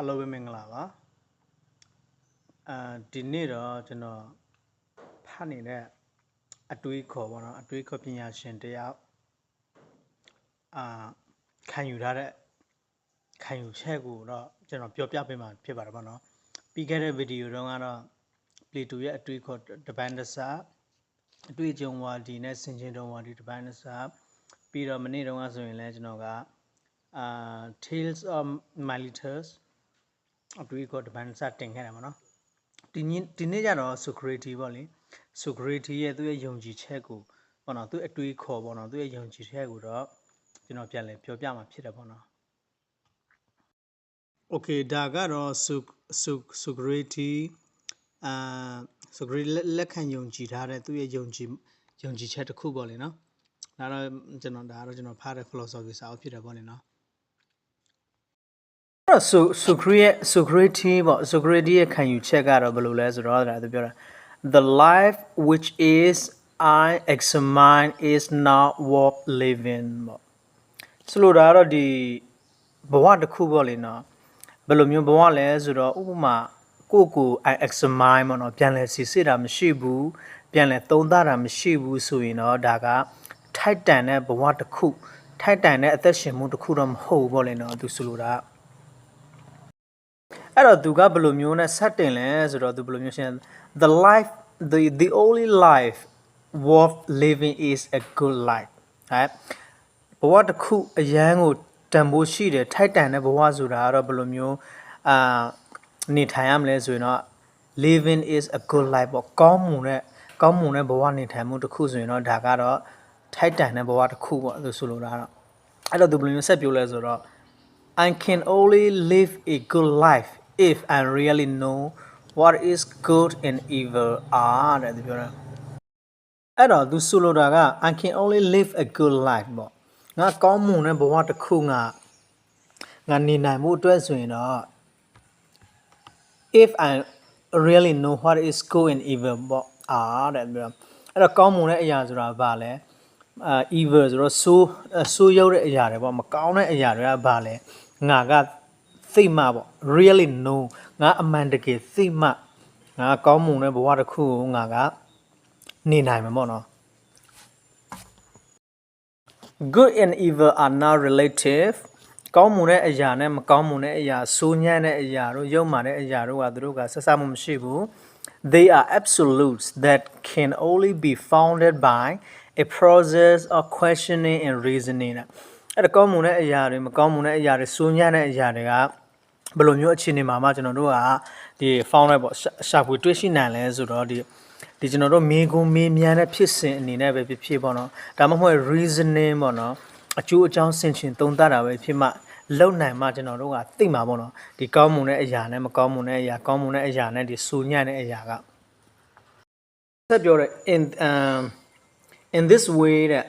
အားလုံးပဲမင်္ဂလာပါအဲဒီနေ့တော့ကျွန်တော်ဖတ်နေတဲ့အတွေးခေါ်ပေါ့နော်အတွေးခေါ်ပညာရှင်တယောက်အာခံယူထားတဲ့ခံယူချက်ကိုတော့ကျွန်တော်ပြောပြပေးမှာဖြစ်ပါတယ်ပေါ့နော်ပြီးခဲ့တဲ့ဗီဒီယိုတုန်းကတော့ Plato ရဲ့အတွေးခေါ်တပန်းတစားအတွေ့အကြုံဝါဒီနဲ့ဆင်ခြင်တုံဝါဒီတပန်းတစားပြီးတော့မနေ့တုန်းကဆိုရင်လည်းကျွန်တော်ကအာ Tales of Miletus အတွေးခေါ်တပန်းစတင်ခဲ့တယ်ပေါ့နော်ဒီနေ့ဒီနေ့ကျတော့ Socrates ပေါ့လေ Socrates ရဲ့သူ့ရဲ့ယုံကြည်ချက်ကိုပေါ့နော်သူ့အတွေးခေါ်ပေါ့နော်သူ့ရဲ့ယုံကြည်ချက်ကိုတော့ကျွန်တော်ပြန်လည်ပြောပြမှာဖြစ်တယ်ပေါ့နော် Okay ဒါကတော့ Socrates အာ Socrates လက်ခံယုံကြည်ထားတဲ့သူ့ရဲ့ယုံကြည်ယုံကြည်ချက်တစ်ခုပေါ့လေနော်ဒါတော့ကျွန်တော်ဒါတော့ကျွန်တော်ဖားတဲ့ philosophy စာအုပ်ဖြစ်တယ်ပေါ့လေနော်အဲ့ တော့ဆိုဆိုခရီးရဲ့ဆိုခရီတီပေါ့ဆိုခရီတီရဲ့ခံယူချက်ကတော့ဘယ်လိုလဲဆိုတော့ဒါသူပြောတာ the life which is i examine is not worth living ပေါ့ဆိုလိုတာကတော့ဒီဘဝတစ်ခုပေါ့လေနော်ဘယ်လိုမျိုးဘဝလဲဆိုတော့ဥပမာကိုယ့်ကို i examine ပေါ့နော်ပြန်လဲစီစစ်တာမရှိဘူးပြန်လဲသုံးသတာမရှိဘူးဆိုရင်တော့ဒါကထိုက်တန်တဲ့ဘဝတစ်ခုထိုက်တန်တဲ့အသက်ရှင်မှုတစ်ခုတော့မဟုတ်ဘူးပေါ့လေနော်သူဆိုလိုတာက အဲ့တော့သူကဘယ်လိုမျိုးနဲ့ဆက်တင်လဲဆိုတော့သူဘယ်လိုမျိုးရှင်း the life the the only life worth living is a good life ဟဲ့ဘဝတစ်ခုအရန်ကိုတန်ဖိုးရှိတယ်ထိုက်တန်တဲ့ဘဝဆိုတာကတော့ဘယ်လိုမျိုးအာနေထိုင်ရမလဲဆိုရင်တော့ living is a good life ပေါ့ကောင်းမွန်တဲ့ကောင်းမွန်တဲ့ဘဝနေထိုင်မှုတစ်ခုဆိုရင်တော့ဒါကတော့ထိုက်တန်တဲ့ဘဝတစ်ခုပေါ့သူဆိုလိုတာတော့အဲ့တော့သူဘယ်လိုမျိုးဆက်ပြောလဲဆိုတော့ I can only live a good life if I really know what is good and evil are တဲ့သူပြောတာအဲ့တော့သူဆိုလိုတာက I can only live a good life ပေါ့ငါကောင်းမွန်တဲ့ဘဝတစ်ခုငါငါနေနိုင်မှုအတွက်ဆိုရင်တော့ if I really know what is good and evil ပေါ့အားတဲ့ပြောအဲ့တော့ကောင်းမွန်တဲ့အရာဆိုတာဘာလဲအာ evil ဆိုတော့ဆိုးဆိုးရုပ်တဲ့အရာတွေပေါ့မကောင်းတဲ့အရာတွေကဘာလဲငါက သိမှပေါ့ really know ငါအမှန်တကယ်သိမှငါကောင်းမွန်တဲ့ဘဝတစ်ခုကိုငါကနေနိုင်မှာပေါ့နော် good and evil are not relative ကောင်းမွန်တဲ့အရာနဲ့မကောင်းမွန်တဲ့အရာဆိုးညံ့တဲ့အရာတို့ယုံမှန်တဲ့အရာတို့ကသူတို့ကဆက်စပ်မှုမရှိဘူး they are absolutes that can only be founded by a process of questioning and reasoning အဲ့ဒါကောင်းမွန်တဲ့အရာတွေမကောင်းမွန်တဲ့အရာတွေဆိုးညံ့တဲ့အရာတွေကဘယ်လိုမျိုးအခြေအနေမှာမှကျွန်တော်တို့ကဒီ found လိုက်ပေါ့ရှာဖွေတွေ့ရှိနိုင်လဲဆိုတော့ဒီဒီကျွန်တော်တို့မေးခွန်းမေးမြန်းတဲ့ဖြစ်စဉ်အနေနဲ့ပဲဖြစ်ဖြစ်ပေါ့နော်ဒါမှမဟုတ် reasoning ပေါ့နော်အကျိုးအကြောင်းဆင်ခြင်သုံးသပ်တာပဲဖြစ်မှလုံနိုင်မှကျွန်တော်တို့ကသိမှာပေါ့နော်ဒီကောင်းမွန်တဲ့အရာနဲ့မကောင်းမွန်တဲ့အရာကောင်းမွန်တဲ့အရာနဲ့ဒီဆူညံ့တဲ့အရာကဆက်ပြောတဲ့ in um in this way that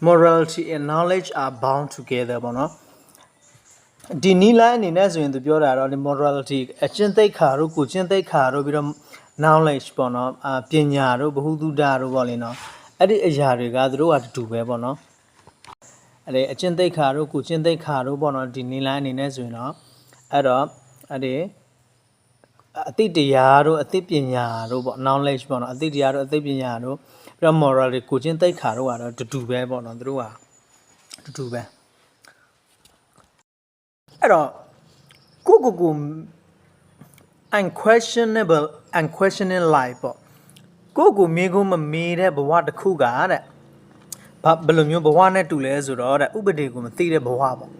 morality and knowledge are bound together ပေါ့နော်ဒီနီလိုင်းအနေနဲ့ဆိုရင်သူပြောတာတော့ဒီ morality အကျင့်သိက္ခာတို့ကိုကျင့်သိက္ခာတို့ပြီးတော့ knowledge ပေါ့နော်အပညာတို့ဘ ഹു တုဒတို့ပေါ့လေနော်အဲ့ဒီအရာတွေကသူတို့ကတူပဲပေါ့နော်အဲ့ဒီအကျင့်သိက္ခာတို့ကိုကျင့်သိက္ခာတို့ပေါ့နော်ဒီနီလိုင်းအနေနဲ့ဆိုရင်တော့အဲ့တော့အဲ့ဒီအသိတရားတို့အသိပညာတို့ပေါ့ knowledge ပေါ့နော်အသိတရားတို့အသိပညာတို့ ပြီးတော့ morality ကိုကျင့်သိက္ခာတို့ကတော့တူတူပဲပေါ့နော်သူတို့ကတူတူပဲအဲ့တော့ကိုကိုကို unquestionable unquestioning life ပေါ့ကိုကိုမေးခွန်းမမေးတဲ့ဘဝတစ်ခုကတဲ့ဘာဘယ်လိုမျိုးဘဝနဲ့တူလဲဆိုတော့တဲ့ဥပဒေကိုမသိတဲ့ဘဝပေါ့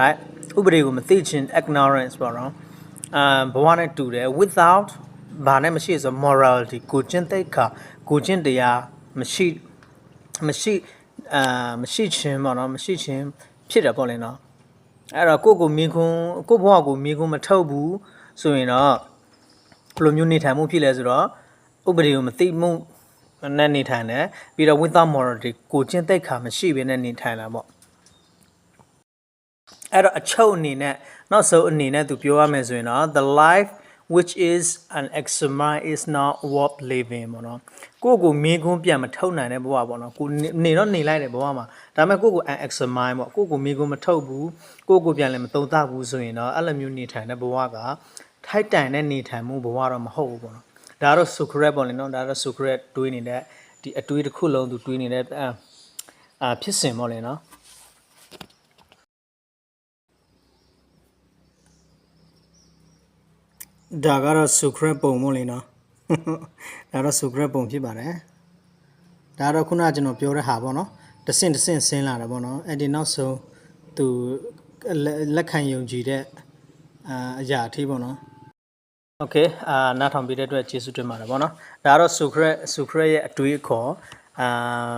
right ဥပဒေကိုမသိခြင်း ignorance ပေါ့နော်အာဘဝနဲ့တူတယ် without ဘာနဲ့မရှိဆို morality ကိုကျင့်သိက္ခာကိုကျင့်တရားမရှိမရှိအာမရှိခြင်းပေါ့နော်မရှိခြင်းဖြစ်တယ်ပေါ့လေနော်အဲ့တော့ကိုကိုမင်းခွန်းကိုဘဝကိုမင်းခွန်းမထုတ်ဘူးဆိုရင်တော့ဘယ်လိုမျိုးနေထိုင်မှုဖြစ်လဲဆိုတော့ဥပဒေကိုမသိမှုနဲ့နေထိုင်တယ်ပြီးတော့ without morality ကိုကျင့်သိက္ခာမရှိဘဲနဲ့နေထိုင်တာပေါ့အဲ့တော့အချုပ်အနေနဲ့နောက်ဆုံးအနေနဲ့သူပြောရမယ်ဆိုရင်တော့ the life which is an eczema is not worth living ပေါ့နော်ကိုယ့်ကိုမင်းကွန်းပြန်မထုတ်နိုင်တဲ့ဘဝပေါ့နော်ကိုနေနေတော့နေလိုက်တယ်ဘဝမှာဒါပေမဲ့ကိုယ့်ကို an eczema ပေါ့ကိုယ့်ကိုမင်းကွန်းမထုတ်ဘူးကိုယ့်ကိုပြန်လည်းမသုံးသပ်ဘူးဆိုရင်တော့အဲ့လိုမျိုးနေထိုင်တဲ့ဘဝကထိုက်တန်တဲ့နေထိုင်မှုဘဝတော့မဟုတ်ဘူးပေါ့နော်ဒါကတော့ Socrates ပေါ့လေနော်ဒါကတော့ Socrates တွေးနေတဲ့ဒီအတွေးတစ်ခုလုံးသူတွေးနေတဲ့အာအာဖြစ်စဉ်ပေါ့လေနော် ဒါကတော့ secret ပုံမို့လေနော် ဒါတော့ secret ပုံဖြစ်ပါတယ်ဒါတော့ခုနကကျွန်တော်ပြောတဲ့ဟာပေါ့နော်တဆင့်တဆင့်ဆင်းလာတယ်ပေါ့နော်အဲ့ဒီနောက်ဆုံးသူလက်လက်ခံယုံကြည်တဲ့အာအရာအထိပေါ့နော် โอเคအာနားထောင်ပေးတဲ့အတွက်ကျေးဇူးတင်ပါတယ်ဗောနော်ဒါကတော့ secret secret ရဲ့အတွေးအခေါ်အာ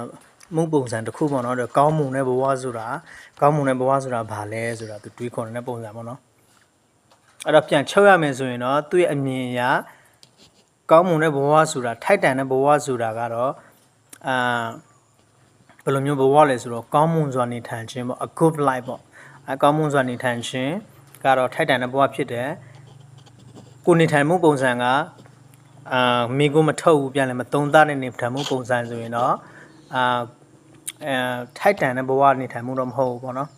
မှုပုံစံတစ်ခုပေါ့နော်ဒါကောင်းမွန်တဲ့ဘဝဆိုတာကောင်းမွန်တဲ့ဘဝဆိုတာဘာလဲဆိုတာသူတွေးခေါ်နေတဲ့ပုံစံပေါ့နော် အဲ့တော့ပြန်ချုပ်ရမယ်ဆိုရင်တော့သူ့ရဲ့အမြင်အရကောင်းမွန်တဲ့ဘဝဆိုတာထိုက်တန်တဲ့ဘဝဆိုတာကတော့အာဘယ်လိုမျိုးဘဝလဲဆိုတော့ကောင်းမွန်စွာနေထိုင်ခြင်းပေါ့ a good life ပေါ့အဲကောင်းမွန်စွာနေထိုင်ခြင်းကတော့ထိုက်တန်တဲ့ဘဝဖြစ်တယ်ကိုနေထိုင်မှုပုံစံကအာမိကိုမထုတ်ဘူးပြန်လည်းမသုံးသားတဲ့နေထိုင်မှုပုံစံဆိုရင်တော့အာအဲထိုက်တန်တဲ့ဘဝနေထိုင်မှုတော့မဟုတ်ဘူးပေါ့နော်